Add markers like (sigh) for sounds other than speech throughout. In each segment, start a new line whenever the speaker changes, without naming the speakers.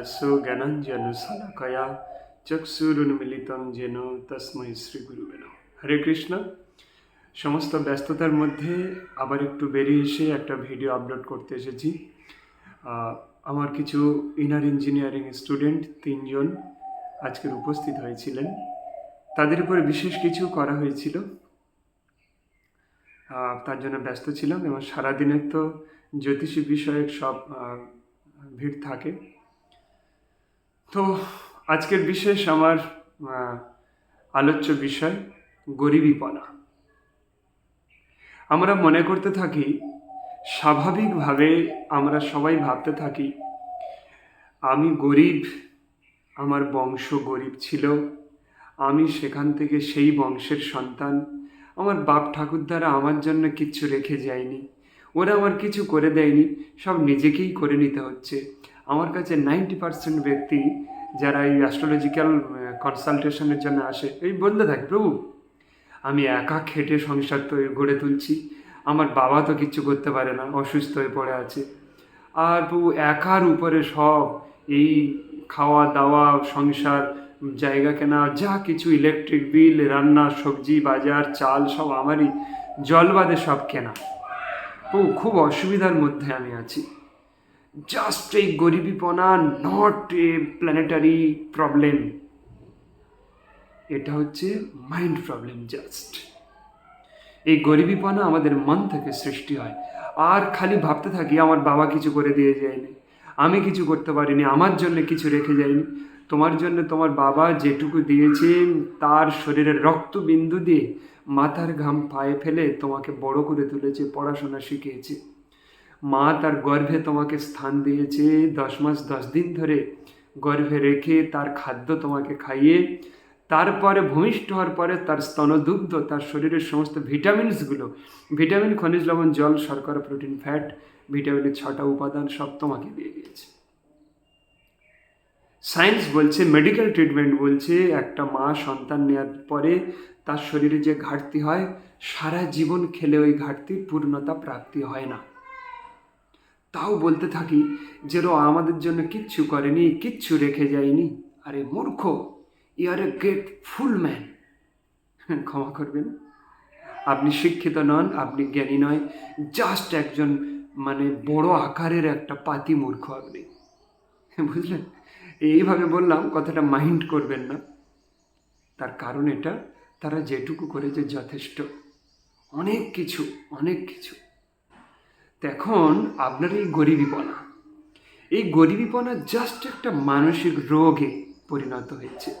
অজ্ঞানতিমিরান্ধস্য জ্ঞানাঞ্জন শলাকয়া চক্ষুরুন্মিলিতং যেন তস্মৈ শ্রী গুরুবে। হরে কৃষ্ণ সমস্ত ব্যস্ততার মধ্যে আবার একটু বেরিয়ে এসে একটা ভিডিও আপলোড করতে এসেছি। আমার কিছু ইনার ইঞ্জিনিয়ারিং স্টুডেন্ট তিনজন আজকের উপস্থিত হয়েছিলেন। তাদের উপরে বিশেষ কিছু করা হয়েছিল। তার জন্য ব্যস্ত ছিলাম এবং সারাদিনের তো জ্যোতিষী বিষয়ক সব ভিড় থাকে। তো আজকের বিশেষ আমার আলোচ্য বিষয় গরিবীপনা। আমরা মনে করতে থাকি, স্বাভাবিকভাবে আমরা সবাই ভাবতে থাকি, আমি গরিব, আমার বংশ গরিব ছিল, আমি সেখান থেকে সেই বংশের সন্তান, আমার বাপ ঠাকুরদারা আমার জন্য কিচ্ছু রেখে যায়নি, ওরা আমার কিছু করে দেয়নি, সব নিজেকেই করে নিতে হচ্ছে। আমার কাছে নাইনটি পার্সেন্ট ব্যক্তি যারা এই অ্যাস্ট্রোলজিক্যাল কনসালটেশনের জন্য আসে, এই বলতে থাকে, প্রভু, আমি একা খেটে সংসার তো গড়ে তুলছি, আমার বাবা তো কিচ্ছু করতে পারে না, অসুস্থ হয়ে পড়ে আছে। আর প্রভু, একার উপরে সব, এই খাওয়া দাওয়া, সংসার, জায়গা কেনা, যা কিছু ইলেকট্রিক বিল রান্না, সবজি, বাজার, চাল, সব আমারই জল বাদে সব কেনা। প্রভু, খুব অসুবিধার মধ্যে আমি আছি। জাস্ট এই গরিবীপনা নট এ প্ল্যানেটারি প্রবলেম এটা হচ্ছে মাইন্ড প্রবলেম জাস্ট এই গরিবীপনা আমাদের মন থেকে সৃষ্টি হয়। আর খালি ভাবতে থাকি, আমার বাবা কিছু করে দিয়ে যায়নি। আমি কিছু করতে পারিনি, আমার জন্য কিছু রেখে যায়নি। তোমার জন্য তোমার বাবা যেটুকু দিয়েছেন, তার শরীরের রক্তবিন্দু দিয়ে মাথার ঘাম পায়ে ফেলে তোমাকে বড় করে তুলেছে, পড়াশোনা শিখিয়েছে। মা তার গর্ভে তোমাকে স্থান দিয়েছে। দশ মাস দশ দিন ধরে গর্ভে রেখে তার খাদ্য তোমাকে খাইয়ে, তারপরে ভূমিষ্ঠ হওয়ার পরে তার স্তনদুগ্ধ, তার শরীরের সমস্ত ভিটামিনসগুলো, ভিটামিন, খনিজ লবণ, জল, শর্করা, প্রোটিন, ফ্যাট, ভিটামিনের ছটা উপাদান সব তোমাকে দিয়ে দিয়েছে। সায়েন্স বলছে, মেডিকেল ট্রিটমেন্ট বলছে, একটা মা সন্তান নেওয়ার পরে তার শরীরে যে ঘাটতি হয়, সারা জীবন খেলে ওই ঘাটতির পূর্ণতা প্রাপ্তি হয় না। তাও বলতে থাকি যে ও আমাদের জন্য কিচ্ছু করেনি, কিচ্ছু রেখে যায়নি। আরে মূর্খ ইয়ার এ গ্রেট ফুল ম্যান ক্ষমা করবেন। আপনি শিক্ষিত নন, আপনি জ্ঞানী নয় জাস্ট একজন মানে বড় আকারের একটা পাতি মূর্খ আপনি। (laughs) বুঝলেন? এইভাবে বললাম, কথাটা মাইন্ড করবেন না। তার কারণ এটা, তারা যেটুকু করেছে যথেষ্ট। অনেক কিছু অনেক কিছু। তো এখন আপনার এই গরিবীপনা এই গরিবীপনা জাস্ট একটা মানসিক রোগে পরিণত হয়েছে।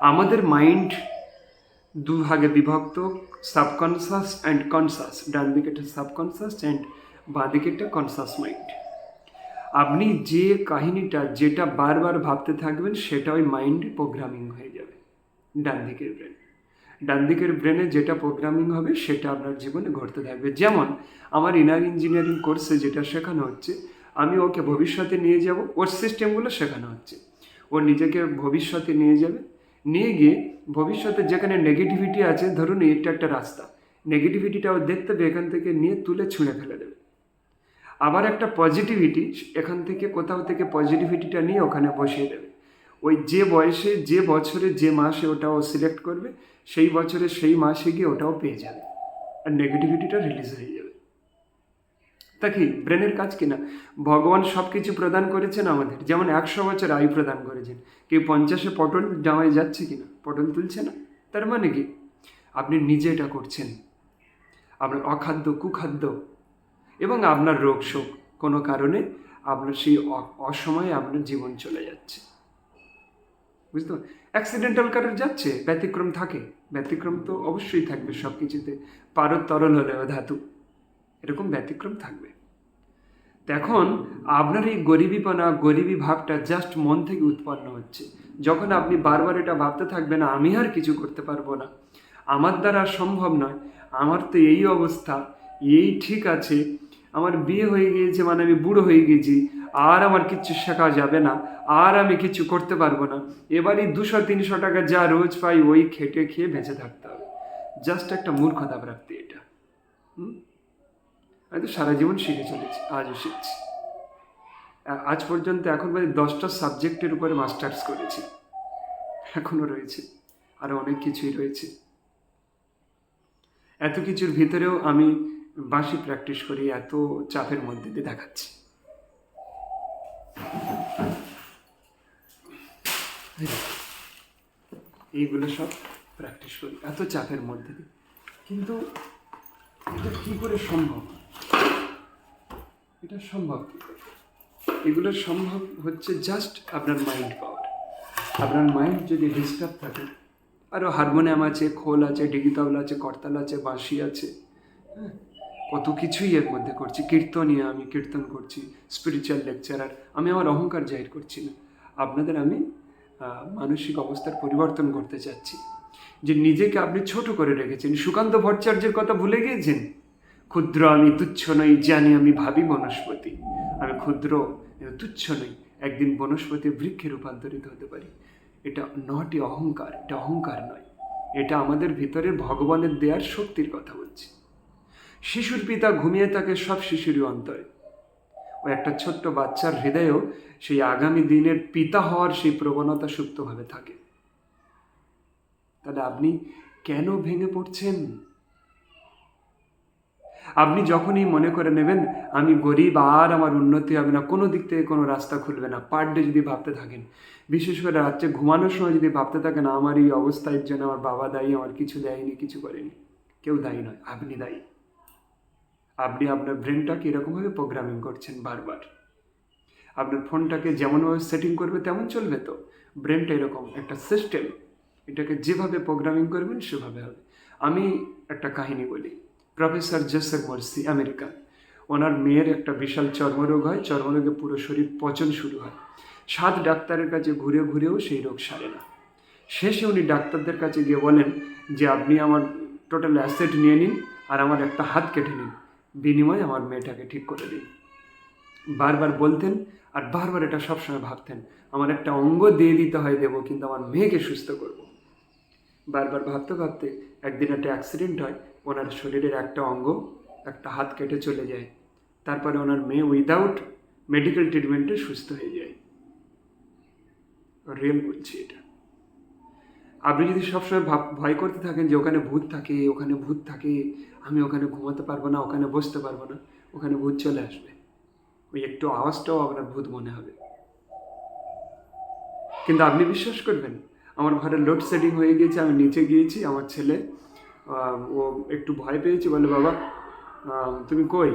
আমাদের মাইন্ড দুভাগে বিভক্ত সাবকনসাস অ্যান্ড কনসাস ডান দিকেটা সাবকনসাস অ্যান্ড বাঁ একটা কনসাস মাইন্ড আপনি যে কাহিনীটা, যেটা বারবার ভাবতে থাকবেন, সেটা ওই মাইন্ডে প্রোগ্রামিং হয়ে যাবে। ডান দিকের ব্রেন ডান দিকের ব্রেনে যেটা প্রোগ্রামিং হবে সেটা আপনার জীবনে ঘটতে থাকবে। যেমন আমার ইনার ইঞ্জিনিয়ারিং কোর্সে যেটা শেখানো হচ্ছে, আমি ওকে ভবিষ্যতে নিয়ে যাব, ওর সিস্টেমগুলো শেখানো হচ্ছে। ও নিজেকে ভবিষ্যতে নিয়ে যাবে। নিয়ে গিয়ে ভবিষ্যতে যেখানে নেগেটিভিটি আছে, ধরুন এটা একটা রাস্তা নেগেটিভিটিটা ও দেখতে হবে এখান থেকে নিয়ে তুলে ছুঁড়ে ফেলে দেবে। আবার একটা পজিটিভিটি এখান থেকে, কোথাও থেকে পজিটিভিটিটা নিয়ে ওখানে বসিয়ে দেবে। ওই যে বয়সে, যে বছরে, যে মাসে ওটাও সিলেক্ট করবে, সেই বছরে, সেই মাসে গিয়ে ওটাও পেয়ে যাবে। আর নেগেটিভিটিটা রিলিজ হয়ে যাবে। তা কি ব্রেনের কাজ কিনা ভগবান সব কিছু প্রদান করেছেন আমাদের। যেমন একশো বছর আয়ু প্রদান করেছেন। কেউ পঞ্চাশে পটল জামাই যাচ্ছে কিনা পটল তুলছে না? তার মানে কি? আপনি নিজে এটা করছেন। আপনার অখাদ্য, কুখাদ্য এবং আপনার রোগ শোক। কোনো কারণে আপনার সেই অসময়ে আপনার জীবন চলে যাচ্ছে। বুঝতে অ্যাক্সিডেন্টাল কারোর যাচ্ছে, ব্যতিক্রম থাকে। ব্যতিক্রম তো অবশ্যই থাকবে সব কিছুতে। পারদ তরল হলেও ধাতু। এরকম ব্যতিক্রম থাকবে। এখন আপনার এই গরিবীপনা গরিবী ভাবটা জাস্ট মন থেকে উৎপন্ন হচ্ছে। যখন আপনি বারবার এটা ভাবতে থাকবেন, আমি আর কিছু করতে পারব না। আমার দ্বারা সম্ভব নয়। আমার তো এই অবস্থা, এই ঠিক আছে। আমার বিয়ে হয়ে গিয়েছে মানে আমি বুড়ো হয়ে গেছি। আর আমার কিচ্ছু শেখা যাবে না, আর আমি কিছু করতে পারব না। এবারই দুশো, তিনশো টাকা যা রোজ পাই ওই খেটে খেয়ে বেঁচে থাকতে হবে। জাস্ট একটা মূর্খতা প্রাপ্তি এটা। আমি তো সারা জীবন শিখে চলেছি, আজও শিখছি। আজ পর্যন্ত এখন মানে দশটা সাবজেক্টের উপরে মাস্টার্স করেছি। এখনও রয়েছে আরও অনেক কিছুই রয়েছে। এত কিছুর ভিতরেও আমি বাঁশি প্র্যাকটিস করি, এত চাপের মধ্যে দিয়ে দেখাচ্ছি এই দেখো, এইগুলো সব প্র্যাকটিস করি, এত চাপের মধ্যে দিয়ে। কিন্তু এটা কি করে সম্ভব? এটা সম্ভব কি করে? এগুলো সম্ভব হচ্ছে জাস্ট আপনার মাইন্ড পাওয়ার আপনার মাইন্ড যদি ডিস্টার্ব থাকে আরও হারমোনিয়াম আছে, খোল আছে ডিগি তবলা আছে, করতাল আছে, বাঁশি আছে হ্যাঁ? কত কিছুই এর মধ্যে করছি। কীর্তনীয় আমি কীর্তন করছি স্পিরিচুয়াল লেকচারার আমি আমার অহংকার জাহির করছি না। আপনাদের আমি মানসিক অবস্থার পরিবর্তন করতে চাচ্ছি। যে নিজেকে আপনি ছোট করে রেখেছেন। সুকান্ত ভট্টাচার্যের কথা ভুলে গিয়েছেন? ক্ষুদ্র আমি, তুচ্ছ নই, জানি আমি, ভাবি বনস্পতি। আমি ক্ষুদ্র তুচ্ছ নই, একদিন বনস্পতি বৃক্ষে রূপান্তরিত হতে পারি। এটা নটি অহংকার, এটা অহংকার নয়। এটা আমাদের ভিতরের ভগবানের দেয়ার শক্তির কথা বলছি। শিশুর পিতা ঘুমিয়ে থাকে সব শিশুরই অন্তরে। একটা ছোট্ট বাচ্চার হৃদয়েও সেই আগামী দিনের পিতা হওয়ার সেই প্রবণতা সুপ্তভাবে থাকে। তাহলে আপনি কেন ভেঙে পড়ছেন? আপনি যখনই মনে করে নেবেন, আমি গরিব আর আমার উন্নতি হবে না, কোনো দিক থেকে কোনো রাস্তা খুলবে না। পার ডে যদি ভাবতে থাকেন, বিশেষ করে রাত্রে ঘুমানোর সময় যদি ভাবতে থাকেন, আমার এই অবস্থার জন্য আমার বাবা দায়ী, আমার কিছু দেয়নি, কিছু করেনি। কেউ দায়ী নয়, আপনি দায়ী। আপনি আপনার ব্রেনটাকে এরকমভাবে প্রোগ্রামিং করছেন বারবার। আপনার ফোনটাকে যেমনভাবে সেটিং করবে, তেমন চলবে তো। ব্রেনটা এরকম একটা সিস্টেম এটাকে যেভাবে প্রোগ্রামিং করবেন, সেভাবে হবে। আমি একটা কাহিনী বলি। Professor Joseph Morsi, America. ওনার মেয়ের একটা বিশাল চর্মরোগ হয়, চর্মরোগে পুরো শরীর পচন শুরু হয়। সাত ডাক্তারের কাছে ঘুরে ঘুরেও সেই রোগ সারে না। শেষে উনি ডাক্তারদের কাছে গিয়ে বলেন যে, আপনি আমার টোটাল অ্যাসেট নিয়ে নিন আর আমার একটা হাত কেটে নিন। বিনিময়ে আমার মেয়েটাকে ঠিক করে দিন। বারবার বলতেন আর বারবার এটা সবসময় ভাবতেন, আমার একটা অঙ্গ দিয়ে দিতে হয় দেবো, কিন্তু আমার মেয়েকে সুস্থ করব। বারবার ভাবতে ভাবতে একদিন একটা অ্যাক্সিডেন্ট হয়, ওনার শরীরের একটা অঙ্গ, একটা হাত কেটে চলে যায়। তারপরে ওনার মেয়ে উইদাউট মেডিকেল ট্রিটমেন্টে সুস্থ হয়ে যায়। রিয়েল বলছি এটা। আপনি যদি সবসময় ভাব, ভয় করতে থাকেন যে ওখানে ভূত থাকে, ওখানে ভূত থাকে, আমি ওখানে ঘুমাতে পারব না, ওখানে বসতে পারব না, ওখানে ভূত চলে আসবে। ওই একটু আওয়াজটাও আপনার ভূত মনে হবে। কিন্তু আপনি বিশ্বাস করবেন, আমার ঘরে লোডশেডিং হয়ে গিয়েছে, আমি নিচে গিয়েছি, আমার ছেলে ও একটু ভয় পেয়েছে, বলে, বাবা তুমি কই?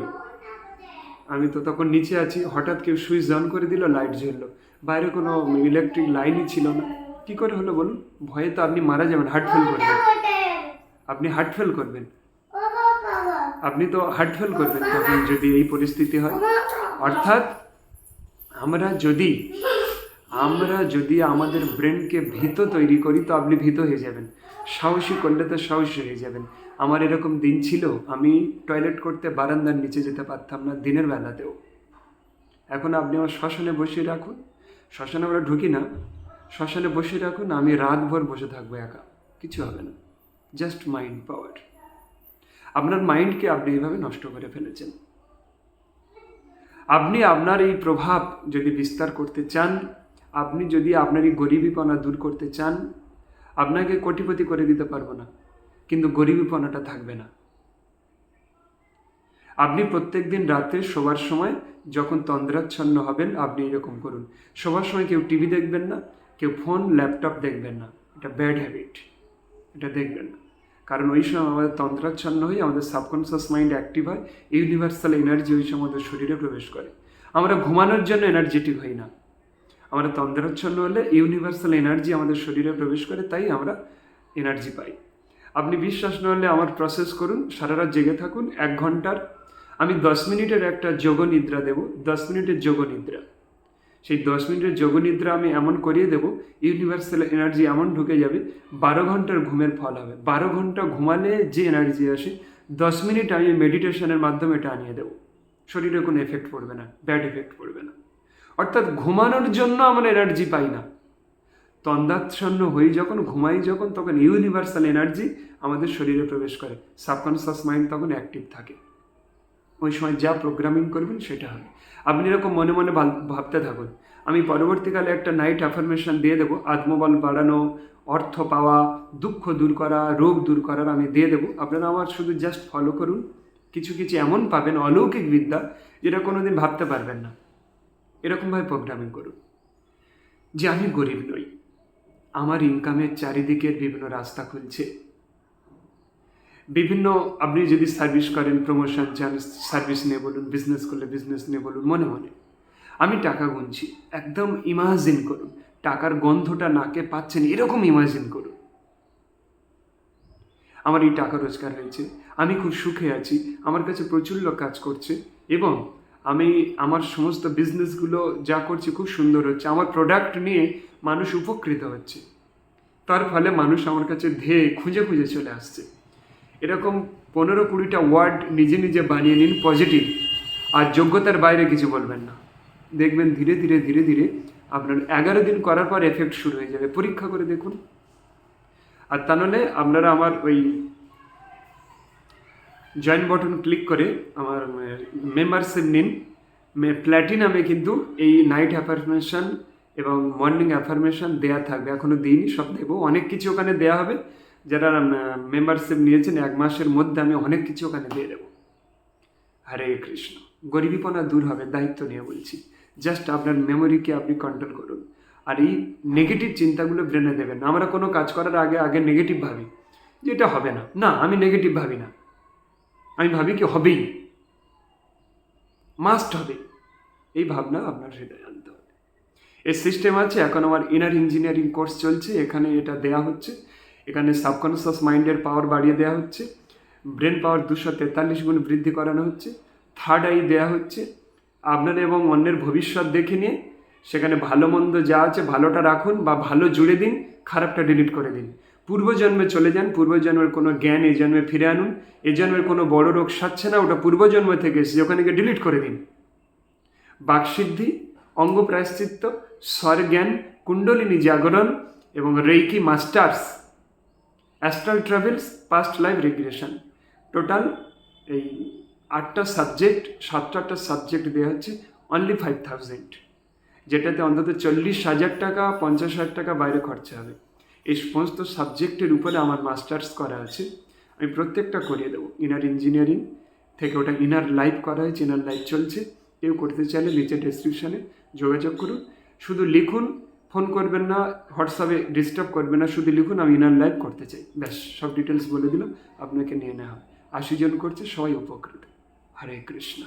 আমি তো তখন নিচে আছি, হঠাৎ কেউ সুইচ অন করে দিল লাইট জ্বললো। বাইরে কোনো ইলেকট্রিক লাইনই ছিল না। কি করে হলো বলুন? ভয়ে তো আপনি মারা যাবেন হার্ট ফেল করবেন। আপনি হার্ট ফেল করবেন। আপনি তো হার্ট ফেল করবেন তখন যদি এই পরিস্থিতি হয়। অর্থাৎ আমরা যদি আমরা যদি আমাদের ব্রেনকে ভীত তৈরি করি, তো আপনি ভীত হয়ে যাবেন। সাহসী করলে তো সাহসী হয়ে যাবেন। আমার এরকম দিন ছিল, আমি টয়লেট করতে বারান্দার নিচে যেতে পারতাম না দিনের বেলাতেও। এখন আপনি আমার শ্মশানে বসিয়ে রাখুন। শ্মশানে আমরা ঢুকি না। শ্মশানে বসিয়ে রাখুন, আমি রাতভর বসে থাকব একা। কিছু হবে না। জাস্ট মাইন্ড পাওয়ার আপনার মাইন্ডকে আপনি এইভাবে নষ্ট করে ফেলেছেন। আপনি আপনার এই প্রভাব যদি বিস্তার করতে চান, আপনি যদি আপনার এই গরিবীপনা দূর করতে চান, আপনাকে কোটিপতি করে দিতে পারব না। কিন্তু গরিবীপনাটা থাকবে না। আপনি প্রত্যেক দিন রাতে শোবার সময় যখন তন্দ্রাচ্ছন্ন হবেন, আপনি এরকম করুন। শোবার সময় কেউ টিভি দেখবেন না কেউ ফোন, ল্যাপটপ দেখবেন না। এটা ব্যাড হ্যাবিট। এটা দেখবেন না। কারণ ওই সময় আমাদের তন্ত্রাচ্ছন্ন হয়ে আমাদের সাবকনসিয়াস মাইন্ড অ্যাক্টিভ হয়, ইউনিভার্সাল এনার্জি ওই সময় আমাদের শরীরে প্রবেশ করে। আমরা ঘুমানোর জন্য এনার্জেটিক হই না। আমরা তন্দ্রাচ্ছন্ন হলে ইউনিভার্সাল এনার্জি আমাদের শরীরে প্রবেশ করে, তাই আমরা এনার্জি পাই। আপনি বিশ্বাস না হলে আমার প্রসেস করুন, সারা রাত জেগে থাকুন, এক ঘণ্টার। আমি দশ মিনিটের একটা যোগ নিদ্রা দেবো, দশ মিনিটের যোগ নিদ্রা সেই দশ মিনিটের যোগনিদ্রা আমি এমন করিয়ে দেবো ইউনিভার্সাল এনার্জি এমন ঢুকে যাবে, বারো ঘণ্টার ঘুমের ফল হবে। বারো ঘণ্টা ঘুমালে যে এনার্জি আসে, দশ মিনিট আমি মেডিটেশনের মাধ্যমে এটা আনিয়ে দেবো। শরীরে কোনো এফেক্ট পড়বে না ব্যাড এফেক্ট পড়বে না। অর্থাৎ ঘুমানোর জন্য আমরা এনার্জি পাই না। তন্দাচ্ছন্ন হই যখন, ঘুমাই যখন, তখন ইউনিভার্সাল এনার্জি আমাদের শরীরে প্রবেশ করে। সাবকনসিয়াস মাইন্ড তখন অ্যাক্টিভ থাকে। ওই সময় যা প্রোগ্রামিং করবেন সেটা হবে। আপনি এরকম মনে মনে ভাব- ভাবতে থাকুন। আমি পরবর্তীকালে একটা নাইট অ্যাফার্মেশন দিয়ে দেবো। আত্মবল বাড়ানো, অর্থ পাওয়া, দুঃখ দূর করা, রোগ দূর করার আমি দিয়ে দেবো। আপনারা আমার শুধু জাস্ট ফলো করুন। কিছু কিছু এমন পাবেন অলৌকিক বিদ্যা যেটা কোনো দিন ভাবতে পারবেন না। এরকমভাবে প্রোগ্রামিং করুন। যে আমি গরিব নই। আমার ইনকামের চারিদিকের বিভিন্ন রাস্তা খুলছে। বিভিন্ন, আপনি যদি সার্ভিস করেন প্রমোশন চান সার্ভিস নিয়ে বলুন বিজনেস করলে বিজনেস নিয়ে বলুন, মনে মনে। আমি টাকা গুনছি, একদম ইমাজিন করুন, টাকার গন্ধটা নাকে পাচ্ছেন এরকম ইমাজিন করুন। আমার এই টাকা রোজগার হয়েছে, আমি খুব সুখে আছি, আমার কাছে প্রচুর লোক কাজ করছে, এবং আমি আমার সমস্ত বিজনেসগুলো যা করছি খুব সুন্দর হচ্ছে, আমার প্রোডাক্ট নিয়ে মানুষ উপকৃত হচ্ছে। তার ফলে মানুষ আমার কাছে ধেয়ে খুঁজে খুঁজে চলে আসছে। এরকম পনেরো কুড়িটা ওয়ার্ড নিজে নিজে বানিয়ে নিন পজিটিভ। আর যোগ্যতার বাইরে কিছু বলবেন না। দেখবেন ধীরে ধীরে ধীরে ধীরে আপনার এগারো দিন করার পর এফেক্ট শুরু হয়ে যাবে। পরীক্ষা করে দেখুন। আর তা নাহলে আপনারা আমার ওই জয়েন বটন ক্লিক করে আমার মেম্বারশিপ নিন। প্ল্যাটিনামে কিন্তু এই নাইট অ্যাফার্মেশন এবং মর্নিং অ্যাফার্মেশন দেয়া থাকবে। এখনও দিইনি, সব দেবো। অনেক কিছু ওখানে দেয়া হবে। যারা মেম্বারশিপ নিয়েছেন, এক মাসের মধ্যে আমি অনেক কিছু ওখানে দিয়ে দেবো। হরে কৃষ্ণ। গরিবীপনা দূর হবে, দায়িত্ব নিয়ে বলছি। জাস্ট আপনার মেমোরিকে আপনি কন্ট্রোল করুন। আর এই নেগেটিভ চিন্তাগুলো ব্রেনে দেবেন আমরা কোনো কাজ করার আগে আগে নেগেটিভ ভাবি যে এটা হবে না। না, আমি নেগেটিভ ভাবি না। আমি ভাবি কি হবেই। মাস্ট হবে। এই ভাবনা আপনার সেটা জানতে হবে। এর সিস্টেম আছে, এখন আমার ইনার ইঞ্জিনিয়ারিং কোর্স চলছে। এখানে এটা দেয়া হচ্ছে। এখানে সাবকনসিয়াস মাইন্ডের পাওয়ার বাড়িয়ে দেওয়া হচ্ছে ব্রেন পাওয়ার দুশো তেতাল্লিশ গুণ বৃদ্ধি করানো হচ্ছে থার্ড আই দেওয়া হচ্ছে, আপনার এবং অন্যের ভবিষ্যৎ দেখে নিয়ে সেখানে ভালো মন্দ যা আছে ভালোটা রাখুন বা ভালো জুড়ে দিন, খারাপটা ডিলিট করে দিন। পূর্বজন্মে চলে যান, পূর্বজন্মের কোনো জ্ঞান এই জন্মে ফিরে আনুন, এই জন্মের কোনো বড় রোগ সাচ্ছে না, ওটা পূর্বজন্ম থেকে এসেছে, ওখানে গিয়ে ডিলিট করে দিন। বাকসিদ্ধি অঙ্গ প্রায়শ্চিত্ত স্বরজ্ঞান, কুণ্ডলিনী জাগরণ এবং reiki masters astral travels past life regression total এই আটটা সাবজেক্ট সাতটা আটটা সাবজেক্ট দেওয়া হচ্ছে অনলি ফাইভ থাউজেন্ড যেটাতে অন্তত চল্লিশ হাজার টাকা, পঞ্চাশ হাজার টাকা বাইরে খরচা হবে। এই সমস্ত সাবজেক্টের উপরে আমার মাস্টার্স করা আছে। আমি প্রত্যেকটা করিয়ে দেবো। ইনার ইঞ্জিনিয়ারিং থেকে ওটা ইনার লাইভ করা হয়েছে ইনার লাইভ চলছে। কেউ করতে চাইলে নিচে ডেসক্রিপশানে যোগাযোগ করুন। শুধু লিখুন ফোন করবেন না, হোয়াটসঅ্যাপে ডিস্টার্ব করবেন না, শুধু লিখুন, আমি ইনার লাইভ করতে চাই। ব্যাস, সব ডিটেলস বলে দিলাম, আপনাকে নিয়ে নেওয়া। হবে আশি জন করছে, সবাই উপকৃত। হরে কৃষ্ণ।